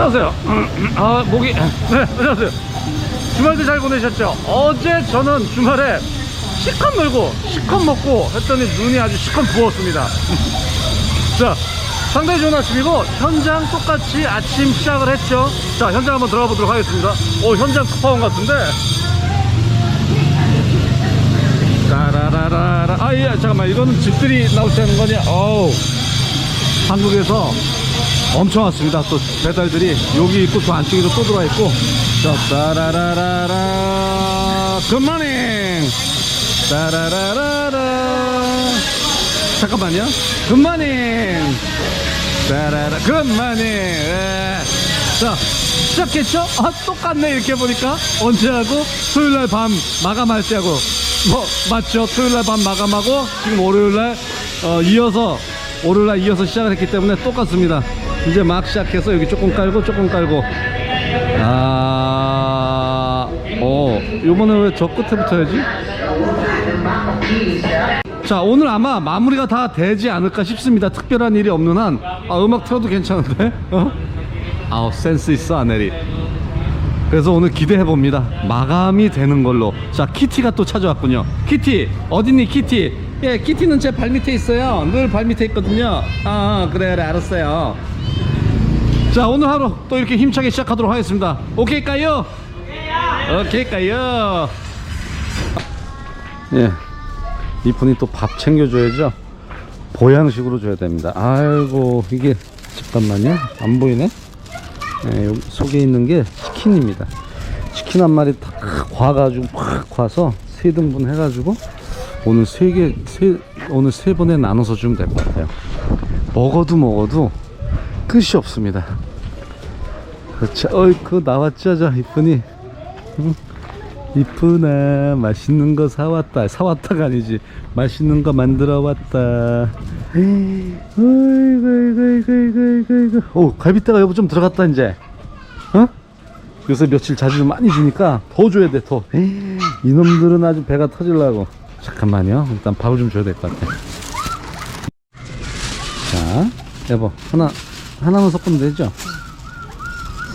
안녕하세요. 아, 목이. 네, 안녕하세요. 주말도 잘 보내셨죠? 어제 저는 주말에 시컷 놀고, 시컷 먹고 했더니 눈이 아주 시컷 부었습니다. 자, 상당히 좋은 아침이고, 현장 똑같이 아침 시작을 했죠. 자, 현장 한번 들어가 보도록 하겠습니다. 오, 현장 쿠파원 같은데. 따라라라라. 아, 예, 잠깐만. 이거는 집들이 하는 거냐? 어우. 한국에서 엄청 왔습니다. 또 배달들이 여기 있고 또 안쪽에도 또 들어와 있고. 자, 따라라라라. 굿모닝. 따라라라라. 잠깐만요. 굿모닝. 따라라. 굿모닝. 예. 자, 시작했죠? 아, 똑같네. 이렇게 보니까. 언제 하고? 토요일 날 밤 마감할 때 하고. 뭐, 맞죠? 토요일 날 밤 마감하고, 지금 월요일 날, 어, 이어서, 월요일날 이어서 시작을 했기 때문에 똑같습니다. 이제 막 시작해서 여기 조금 깔고, 조금 깔고. 아, 어, 요번에 왜 저 끝에 붙어야지? 자 오늘 아마 마무리가 다 되지 않을까 싶습니다 특별한 일이 없는 한 아, 음악 틀어도 괜찮은데? 어? 아우 센스 있어 아내리 그래서 오늘 기대해 봅니다 마감이 되는 걸로 자 키티가 또 찾아왔군요 키티 어딨니 키티 예 키티는 제 발밑에 있어요. 늘 발밑에 있거든요. 아 그래 그래 알았어요. 자 오늘 하루 또 이렇게 힘차게 시작하도록 하겠습니다. 오케이까요? 오케이까요? 예 이분이 또 밥 챙겨줘야죠. 보양식으로 줘야 됩니다. 아이고 이게 잠깐만요 안 보이네? 네, 여기 속에 있는 게 치킨입니다. 치킨 한 마리 탁 과가지고 팍 과서 세 등분 해가지고 오늘 세 개 세 오늘 세 번에 나눠서 주면 될 것 같아요. 먹어도 먹어도 끝이 없습니다. 그렇죠. 어이 그 나왔죠 저 이쁜이 응? 이쁘나? 맛있는 거 사왔다. 사왔다가 아니지. 맛있는 거 만들어 왔다. 어이구 어이구 어이구 어이구 어이구 오 갈비뼈가 여보 좀 들어갔다 이제. 어? 요새 며칠 자주 많이 주니까 더 줘야 돼더. 이놈들은 아주 배가 터질라고 잠깐만요 일단 밥을 좀 줘야 될 것 같아 자 여보 하나 하나만 섞으면 되죠?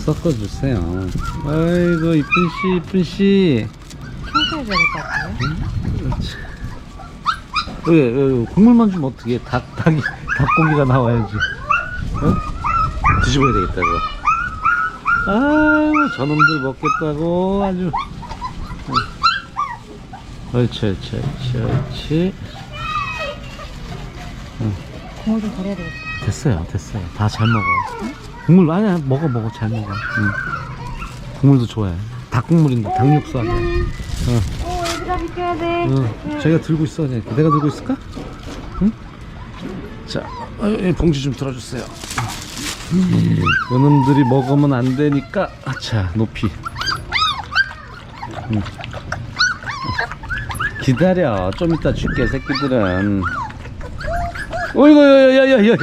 섞어주세요 아이고 이쁜씨 이쁜씨 청소해줘야 될 것 같아요. 왜, 왜, 국물만 주면 어떻게 닭, 닭이, 닭고기가 나와야지. 어? 뒤집어야 되겠다, 이거. 아유, 저놈들 먹겠다고 아주. 응. 옳지, 옳지, 옳지, 옳지. 국물 좀 버려야 되겠다. 됐어요, 됐어요. 다 잘 먹어. 국물, 아니야, 먹어, 먹어, 잘 먹어. 응. 국물도 좋아해. 닭국물인데, 닭육수 아니야. 어. 오, 얘들아 비켜야 돼. 어, 자기가 들고 있어. 그냥. 내가 들고 있을까? 응? 자, 어, 이 봉지 좀 들어주세요. 요놈들이 먹으면 안 되니까, 아차, 높이. 응. 기다려. 좀 이따 줄게, 새끼들은. 어이구, 야, 야, 야, 야, 야.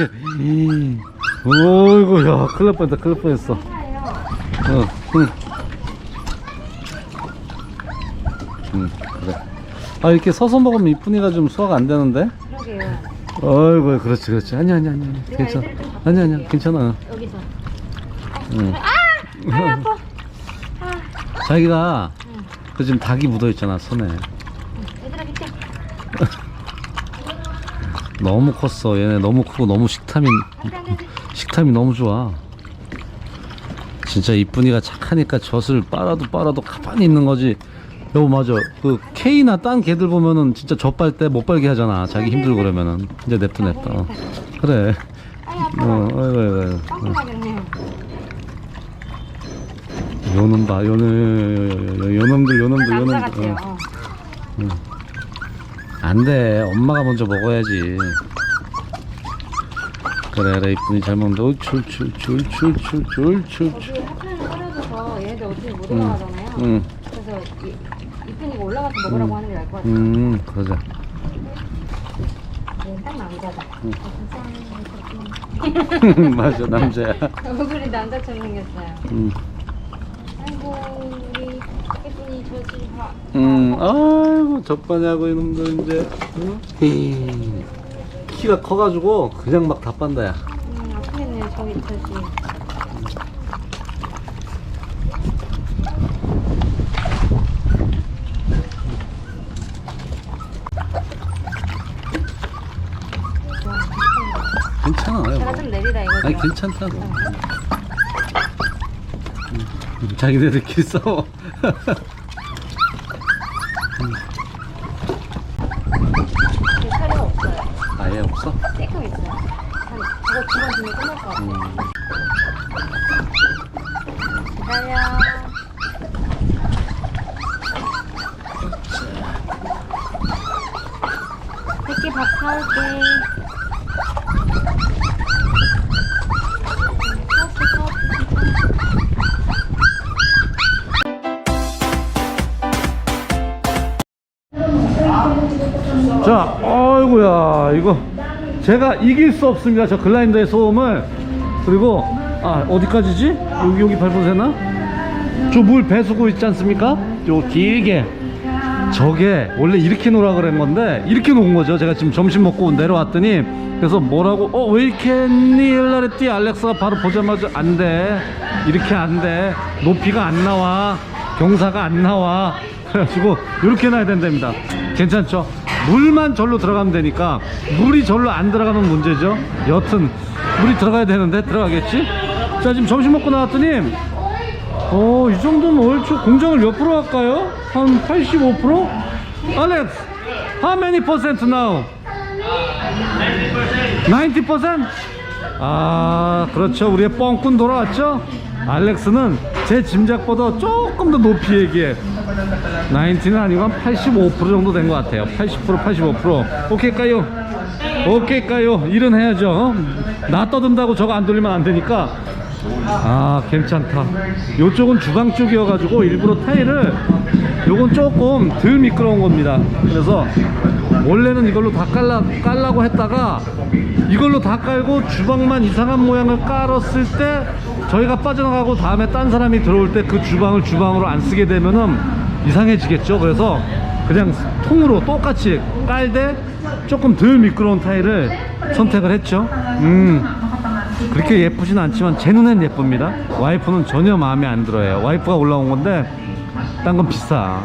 어이구, 야, 큰일 날 뻔했다, 큰일 날 뻔했어. 어, 응. 응, 그래. 아 이렇게 서서 먹으면 이쁜이가 좀 소화가 안 되는데? 그러게요. 어이구 그렇지 그렇지 아니 아니 아니 아니 괜찮아 아니 아니 괜찮아 여기서. 응. 자기가 그 지금 닭이 묻어 있잖아 손에. 너무 컸어 얘네 너무 크고 너무 식탐이. 식탐이 너무 좋아 진짜 이쁜이가 착하니까 젖을 빨아도 빨아도 가만히 있는 거지 여보 맞아 그 K나 딴 개들 보면은 진짜 젖 빨 때 못 빨게 하잖아 자기 힘들고 그러면은 이제 냅둬 냅둬 어. 그래. 어 어이구 어이구 깜깜하겠네. 요놈 봐, 요놈, 요놈들, 요놈들, 요놈들. 어. 안 돼. 엄마가 먼저 먹어야지. 그래, 그래, 이쁜이 잘 먹는다. 어, 출, 출, 출, 출, 출, 출, 출, 떨어져서 얘네들 어떻게 못 응. 올라가잖아요. 응, 그래서 이, 이쁜이가 올라가서 먹으라고 하는 게 나을 것 같아요. 음, 그러자. 얘는 딱 남자다. 맞아, 남자야. 얼굴이 남자처럼 생겼어요. 음, 아이고. 음, 아이고 적반하고 이놈들 이제 응? 에이, 키가 커가지고 그냥 막 다 빤다야. 음, 아프겠네요 저기 저기. 괜찮아요? 뭐. 아니, 괜찮다고. 뭐. 음, 자기네들끼리 싸워. 새끼 밥 사올게. 자, 어이구야, 이거 제가 이길 수 없습니다. 저 글라인더의 소음을 그리고 아 어디까지지? 여기 여기 밟으세나? 저 물 배수구 있지 않습니까? 요 길게 저게 원래 이렇게 놓으라 그런 건데 이렇게 놓은 거죠. 제가 지금 점심 먹고 내려왔더니 그래서 뭐라고 어 왜 이렇게 했니 엘라레띠 알렉스가 바로 보자마자 안 돼 이렇게 안 돼 높이가 안 나와 경사가 안 나와 그래가지고 이렇게 놔야 된답니다. 괜찮죠? 물만 절로 들어가면 되니까 물이 절로 안 들어가면 문제죠. 여튼 물이 들어가야 되는데 들어가겠지? 자 지금 점심 먹고 나왔더니 어, 이 정도면 얼추 공정을 몇 프로 할까요? 한 85%? 알렉스, how many percent now? 90%? 아, 그렇죠. 우리의 뻥꾼 돌아왔죠? 알렉스는 제 짐작보다 조금 더 높이 얘기해. 90는 아니고 한 85% 정도 된 것 같아요. 80%, 85%. 오케이까요? 오케이까요? 일은 해야죠. 어? 나 떠든다고 저거 안 돌리면 안 되니까. 아 괜찮다. 요쪽은 주방 쪽이어가지고 일부러 타일을 요건 조금 덜 미끄러운 겁니다. 그래서 원래는 이걸로 다 깔라, 깔라고 했다가 이걸로 다 깔고 주방만 이상한 모양을 깔았을 때 저희가 빠져나가고 다음에 딴 사람이 들어올 때 그 주방을 주방으로 안 쓰게 되면은 이상해지겠죠. 그래서 그냥 통으로 똑같이 깔되 조금 덜 미끄러운 타일을 선택을 했죠. 음 그렇게 예쁘진 않지만 제 눈엔 예쁩니다. 와이프는 전혀 마음에 안 들어요. 와이프가 올라온 건데 딴 건 비싸.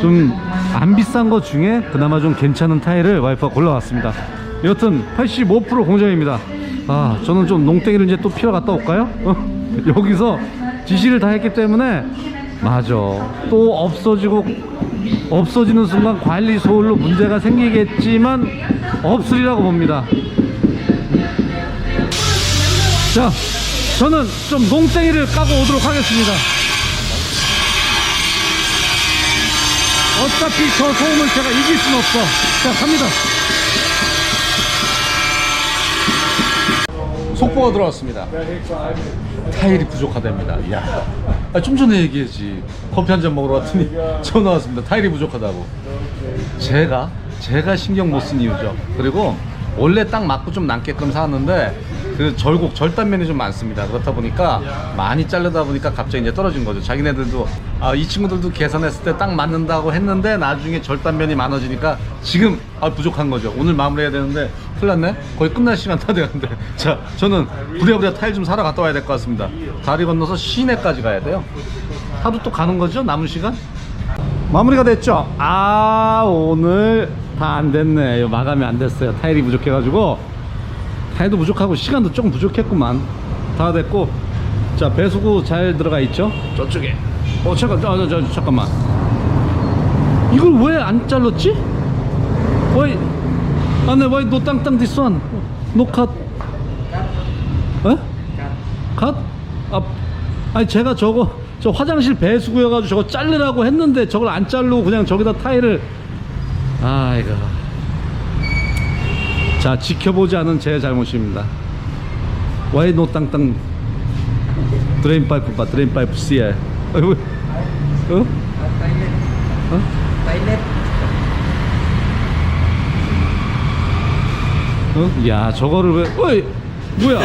좀 안 비싼 것 중에 그나마 좀 괜찮은 타일을 와이프가 골라왔습니다. 여튼 85% 공정입니다. 아 저는 좀 농땡이를 이제 또 피러 갔다 올까요? 어? 여기서 지시를 다 했기 때문에 맞아. 또 없어지고 없어지는 순간 관리 소홀로 문제가 생기겠지만 없으리라고 봅니다. 자, 저는 좀 농땡이를 까고 오도록 하겠습니다. 어차피 저 소음을 제가 이길 순 없어. 자, 갑니다. 속보가 들어왔습니다. 타일이 부족하답니다. 이야. 아, 좀 전에 얘기했지. 커피 한 잔 먹으러 왔더니 전화 왔습니다. 타일이 부족하다고. 제가 제가 신경 못 쓴 이유죠. 그리고 원래 딱 맞고 좀 남게끔 사왔는데 그 절곡 절단면이 좀 많습니다. 그렇다 보니까 많이 자르다 보니까 갑자기 이제 떨어진 거죠. 자기네들도 아, 이 친구들도 계산했을 때 딱 맞는다고 했는데 나중에 절단면이 많아지니까 지금 아, 부족한 거죠. 오늘 마무리해야 되는데 큰일 났네. 거의 끝날 시간 다 되는데 자 저는 부랴부랴 타일 좀 사러 갔다 와야 될 것 같습니다. 다리 건너서 시내까지 가야 돼요. 하루 또 가는 거죠? 남은 시간? 마무리가 됐죠? 아 오늘 다 안 됐네 마감이 안 됐어요 타일이 부족해가지고 타일도 부족하고 시간도 조금 부족했구만. 다 됐고. 자 배수구 잘 들어가 있죠? 저쪽에. 어 잠깐 저, 저, 저, 잠깐만. 이걸 왜 안 잘랐지? Why 아네 why 땅땅 this one? 아, 아니 제가 저거 저 화장실 배수구여가지고 저거 자르라고 했는데 저걸 안 자르고 그냥 저기다 타일을. 아이고 자 지켜보지 않은 제 잘못입니다 와이 노 땅땅 드레인 파이프 봐 드레인 파이프 씨에 어? 어? 어? 어? 야 저거를 왜 어이 뭐야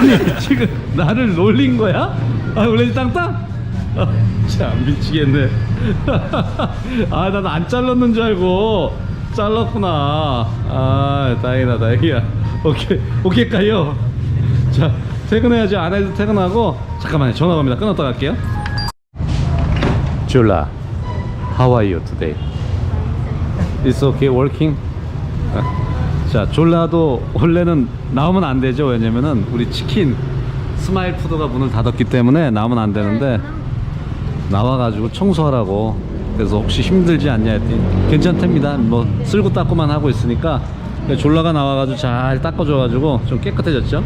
아니 지금 나를 놀린 거야? 아 원래 땅땅? 아, 참 미치겠네 아난안 잘랐는 줄 알고 잘랐구나. 아 다행이다 다행이야. 오케이 오케이 까요? 자 퇴근해야지. 안 해도 퇴근하고. 잠깐만요 전화 갑니다. 끊었다 갈게요. 줄라 How are you today? It's okay working? 아, 자 졸라도 원래는 나오면 안 되죠. 왜냐면은 우리 치킨 스마일 푸드가 문을 닫았기 때문에 나오면 안 되는데 나와가지고 청소하라고 그래서 혹시 힘들지 않냐 했더니 괜찮답니다 뭐 쓸고 닦고만 하고 있으니까 졸라가 나와가지고 잘 닦아줘가지고 좀 깨끗해졌죠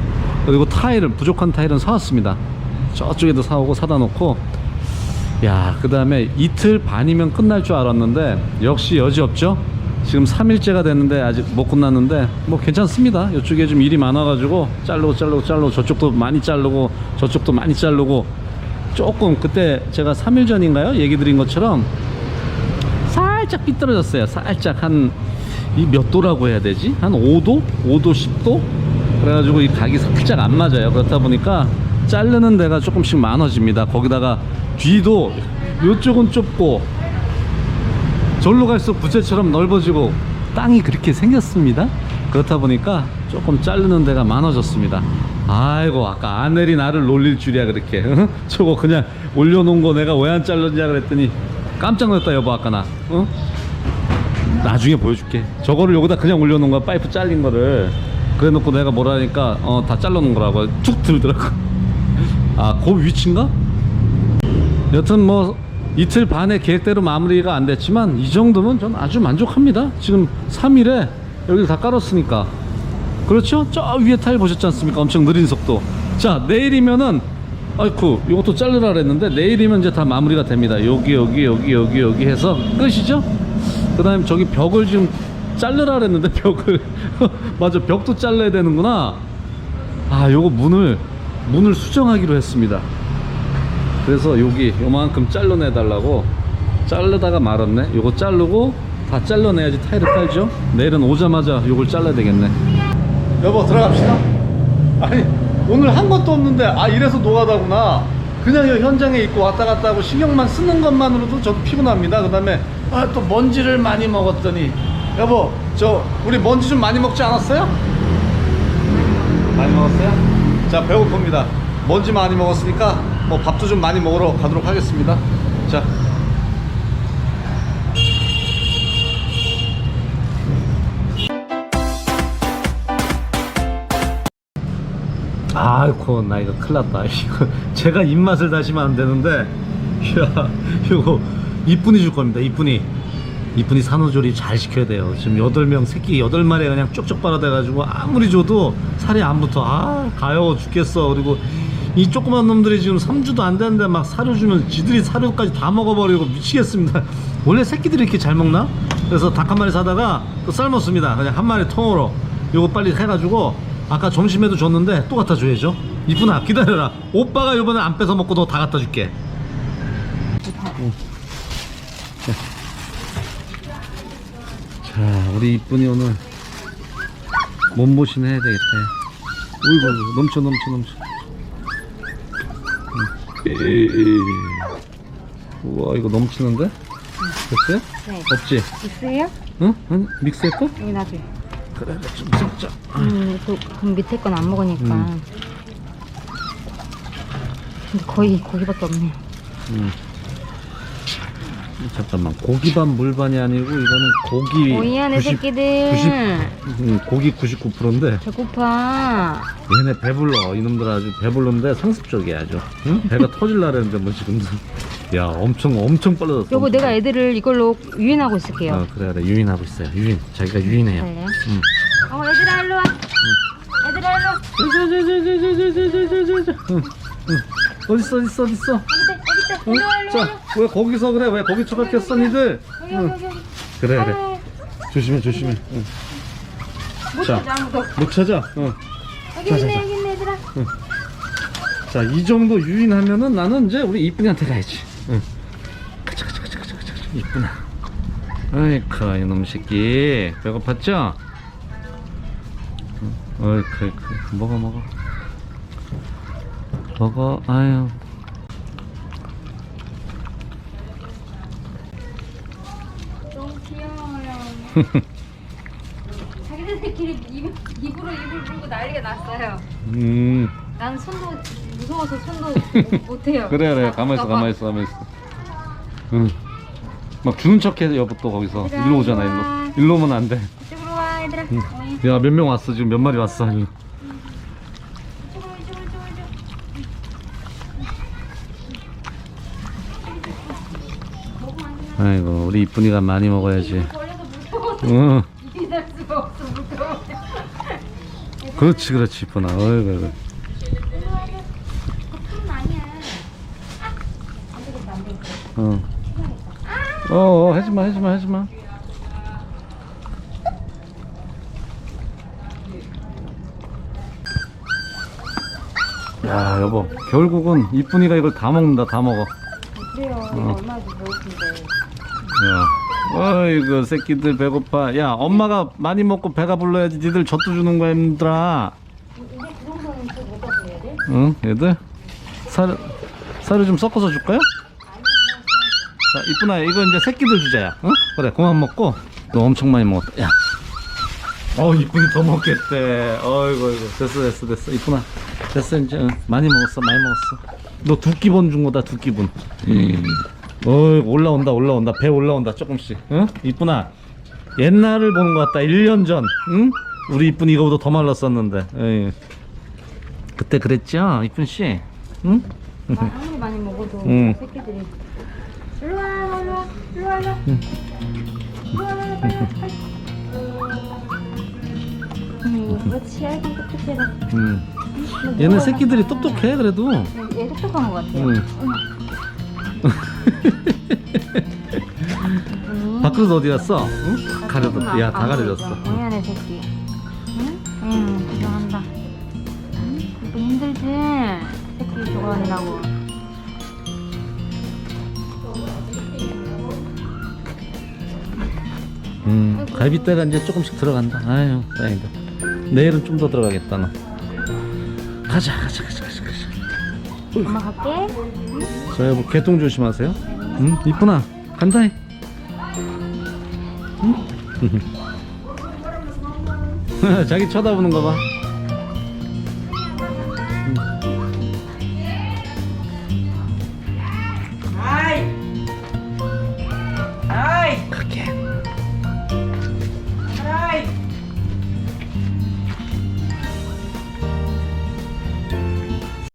그리고 타일을 부족한 타일은 사왔습니다 저쪽에도 사오고 사다 놓고 야, 그 다음에 이틀 반이면 끝날 줄 알았는데, 역시 여지없죠? 지금 3일째가 됐는데, 아직 못 끝났는데, 뭐 괜찮습니다. 이쪽에 좀 일이 많아가지고, 자르고 자르고 자르고, 저쪽도 많이 자르고, 저쪽도 많이 자르고, 조금, 그때 제가 3일 전인가요? 얘기 드린 것처럼, 살짝 삐뚤어졌어요. 살짝 한, 이 몇 도라고 해야 되지? 한 5도? 5도, 10도? 그래가지고 이 각이 살짝 안 맞아요. 그렇다 보니까 자르는 데가 조금씩 많아집니다. 거기다가 뒤도 이쪽은 좁고 절로 갈수록 부채처럼 넓어지고 땅이 그렇게 생겼습니다. 그렇다 보니까 조금 자르는 데가 많아졌습니다. 아이고 아까 아넬이 나를 놀릴 줄이야 그렇게 어? 저거 그냥 올려놓은 거 내가 왜안 자르냐 그랬더니 깜짝 놀랐다 여보 아까 나 어? 나중에 보여줄게 저거를 여기다 그냥 올려놓은 거야 파이프 잘린 거를 그래 놓고 내가 뭐라니까 어 다 잘라놓은 거라고 툭 들더라고 아그 위치인가? 여튼 뭐 이틀 반의 계획대로 마무리가 안 됐지만 이 정도면 전 아주 만족합니다 지금 3일에 여기를 다 깔았으니까 그렇죠? 저 위에 타일 보셨지 않습니까? 엄청 느린 속도 자 내일이면은 아이쿠 이것도 자르라 그랬는데 내일이면 이제 다 마무리가 됩니다. 여기 여기 여기 여기 여기 해서 끝이죠? 그 다음에 저기 벽을 좀 자르라 그랬는데 벽을. 맞아 벽도 잘라야 되는구나. 아 요거 문을 문을 수정하기로 했습니다. 그래서 여기 요만큼 잘라내 달라고. 자르다가 말았네. 요거 자르고 다 잘라내야지 타일을 깔죠? 내일은 오자마자 요걸 잘라야 되겠네. 여보 들어갑시다. 아니 오늘 한 것도 없는데 아 이래서 노가다구나. 그냥 이 현장에 있고 왔다 갔다 하고 신경만 쓰는 것만으로도 저도 피곤합니다. 그 다음에 아 또 먼지를 많이 먹었더니. 여보 저 우리 먼지 좀 많이 먹지 않았어요? 많이 먹었어요? 자 배고픕니다. 먼지 많이 먹었으니까 뭐 밥도 좀 많이 먹으러 가도록 하겠습니다. 자 아이고 나 이거 큰일 났다. 이거 제가 입맛을 다시면 안 되는데. 야 이거 이쁜이 줄 겁니다 이쁜이. 이쁜이 산후조리 잘 시켜야 돼요. 지금 8명 새끼 8마리 그냥 쪽쪽 빨아대가지고 아무리 줘도 살이 안 붙어. 아 가여워 죽겠어. 그리고 이 조그만 놈들이 지금 3주도 안 되는데 막 사료 주면 지들이 사료까지 다 먹어버리고 미치겠습니다. 원래 새끼들이 이렇게 잘 먹나? 그래서 닭 한 마리 사다가 또 삶았습니다. 그냥 한 마리 통으로. 요거 빨리 해가지고 아까 점심에도 줬는데 또 갖다 줘야죠 이쁜아 기다려라 오빠가 요번에 안 뺏어 먹고 너 다 갖다 줄게 자 우리 이쁜이 오늘 몸보신 해야 되겠다 어이구 넘쳐 넘쳐 넘쳐 음. 우와 이거 넘치는데? 됐어요? 네. 없지? 있어요? 응? 응? 믹스했어? 여기 놔둬요. 그래 좀 섞자 음, 그, 그럼 밑에 건 안 먹으니까. 음. 근데 거의 고기밖에 없네요. 음. 잠깐만 고기반 물반이 아니고 이거는 고기 오이안의 90 새끼들. 90 음, 고기 99%인데 배고파. 얘네 배불러 이놈들 아주 배불른데 상습적이야 아주 응? 배가 터질라 그랬는데 뭐 지금도 야 엄청 엄청 빨라졌어 여보, 엄청. 내가 애들을 이걸로 유인하고 있을게요. 어, 그래 그래 유인하고 있어요 유인 자기가 유인해요 잘래요? 응. 어, 얘들아, 일로 와. 얘들아, 일로 와. 응, 응. 어딨어 어딨어 어딨어 여기 있다. 응? 일로 와, 일로 와. 자, 왜 거기서 그래? 왜 거기 처박혔어, 니들? 여기, 응. 여기, 여기. 그래, 그래. 아유, 조심해, 조심해. 응. 못 자. 찾아, 아무도. 못 찾아. 응. 여기 자, 있네, 자, 자. 여기 있네, 얘들아. 자, 이 정도 유인하면은 나는 이제 우리 이쁜이한테 가야지. 응. 가자, 가자, 가자, 가자, 가자. 이쁜아. 아이쿠, 이놈 새끼. 배고팠죠? 응. 어이쿠, 어이쿠. 먹어, 먹어. 먹어, 아유. 너무 귀여워요. 자기들끼리 입, 입으로 입을 물고 난리가 났어요. 음. 난 손도 무서워서 손도 못- 못해요. 그래 그래 아, 가만히 있어. 가만히 있어 가만히 있어 응 막 주는 척해 여보 또 거기서 얘들아, 일로 오잖아 일로 와. 일로 일로 오면 안돼 이쪽으로 와, 얘들아. 응. 어이. 야, 몇명 왔어? 지금 몇 마리 왔어? 이쪽으로, 이쪽으로, 이쪽으로, 이쪽으로. 아이고, 우리 이쁜이가 많이 먹어야지. 걸려서 무서워서 응. 이기할 수가 없어, 무서워. 그렇지, 그렇지, 이쁜아. 어이구, 어이구. 그뿐 아니야. 안 되겠다, 안 되겠다. 어. 어, 어, 하지마, 하지마, 하지마. 야, 여보. 결국은 이쁜이가 이걸 다 먹는다, 다 먹어. 그래요. 어. 얼마나 배고픈데. 야, 어이구, 새끼들 배고파. 야, 엄마가 많이 먹고 배가 불러야지. 니들 젖도 주는 거야, 얘들아. 그 정도는 또못 가서 해야 돼? 응, 얘들? 살, 살을 좀 섞어서 줄까요? 자, 이쁜아, 이거 이제 새끼들 주자야. 응? 그래, 그만 먹고. 너 엄청 많이 먹었다. 야. 어, 이쁜이 더 먹겠대. 어이구, 어이구. 됐어, 됐어, 됐어. 이쁜아. 됐어, 이제. 응. 많이 먹었어, 많이 먹었어. 너 두 끼분 준 거다, 두 끼분. 어이구, 올라온다, 올라온다. 배 올라온다, 조금씩. 응? 이쁜아. 옛날을 보는 것 같다. 1년 전. 응? 우리 이쁜이 이거보다 더 말랐었는데. 에이. 그때 그랬죠, 이쁜 씨. 응? 마- 아무리 많이 먹어도 응. 새끼들이 음. 응. 얘는 누가 새끼들이? 똑똑해, 그래도. 얘 똑똑한 것 같아. 응. 응. 밥그릇 어디 갔어? 응? 가려졌어. 야, 다 가려졌어. 동현의 새끼. 음, 갈비뼈가 이제 조금씩 들어간다. 아유, 다행이다. 내일은 좀 더 들어가겠다, 너. 가자, 가자, 가자, 가자, 가자. 엄마 갈게. 저 여보, 개똥 조심하세요. 응? 이쁘나? 간다. 해. 응? 자기 쳐다보는 거 봐.